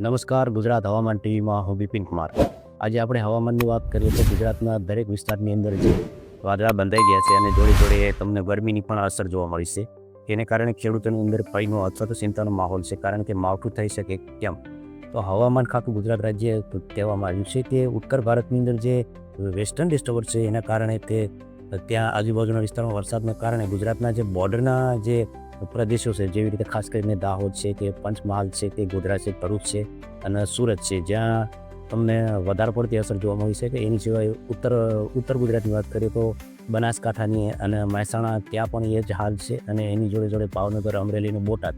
નમસ્કાર, ગુજરાત હવામાન ટીવીમાં હું બિપિન કુમાર. આજે આપણે હવામાનની વાત કરીએ તો ગુજરાતના દરેક વિસ્તારની અંદર જે વાદળા બંધાઈ ગયા છે અને જોડે જોડે તમને ગરમીની પણ અસર જોવા મળી છે. તેને કારણે ખેડૂતોની અંદર ભયનો અથવા તો ચિંતાનો માહોલ છે, કારણ કે માવઠું થઈ શકે કેમ? તો હવામાન ખાતું ગુજરાત રાજ્ય કહેવામાં આવ્યું છે કે ઉત્તર ભારતની અંદર જે વેસ્ટર્ન ડિસ્ટર્બન્સ છે, એના કારણે તે ત્યાં આજુબાજુના વિસ્તારમાં વરસાદના કારણે ગુજરાતના જે બોર્ડરના જે પ્રદેશો છે, જેવી રીતે ખાસ કરીને દાહોદ છે કે પંચમહાલ છે કે ગોધરા છે, ભરૂચ છે અને સુરત છે, જ્યાં તમને વધારે પડતી અસર જોવા મળી છે કે એની સિવાય ઉત્તર ઉત્તર ગુજરાતની વાત કરીએ તો બનાસકાંઠાની અને મહેસાણા ત્યાં પણ એ જ હાલ છે અને એની જોડે જોડે ભાવનગર, અમરેલી અને બોટાદ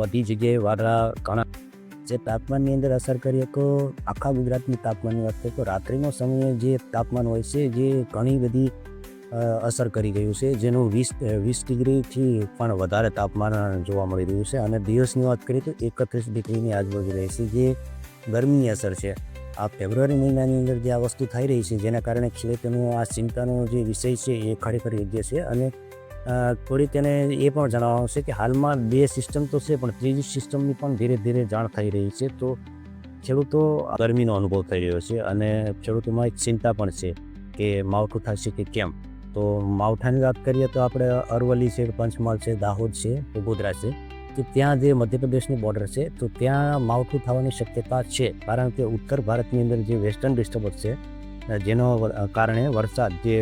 બધી જગ્યાએ વાદળા ઘણા જે તાપમાનની અંદર અસર કરીએ તો આખા ગુજરાતની તાપમાનની વાત કરીએ તો રાત્રિનો સમયે જે તાપમાન હોય છે, જે ઘણી બધી અસર કરી ગયું છે. જેનું વીસ વીસ ડિગ્રીથી પણ વધારે તાપમાન જોવા મળી રહ્યું છે. અને દિવસની વાત કરીએ તો એકત્રીસ ડિગ્રીની આજુબાજુ રહેશે જે ગરમીની અસર છે. આ ફેબ્રુઆરી મહિનાની અંદર જે આ વસ્તુ થઈ રહી છે, જેના કારણે ખેડૂતોનો આ ચિંતાનો જે વિષય છે એ ખરેખર યોગ્ય છે. અને થોડી તેને એ પણ જણાવવાનું છે કે હાલમાં બે સિસ્ટમ તો છે, પણ ત્રીજી સિસ્ટમની પણ ધીરે ધીરે જાણ થઈ રહી છે. તો ખેડૂતો ગરમીનો અનુભવ થઈ રહ્યો છે અને ખેડૂતોમાં એક ચિંતા પણ છે કે માવઠું થશે કે કેમ? તો માવઠાની વાત કરીએ તો આપણે અરવલ્લી છે, પંચમહાલ છે, દાહોદ છે ગોધરા છે. કે ત્યાં જે મધ્યપ્રદેશની બોર્ડર છે, તો ત્યાં માવઠું થવાની શક્યતા છે. કારણ કે ઉત્તર ભારતની અંદર જે વેસ્ટર્ન ડિસ્ટર્બન્સ છે, જેનો કારણે વરસાદ જે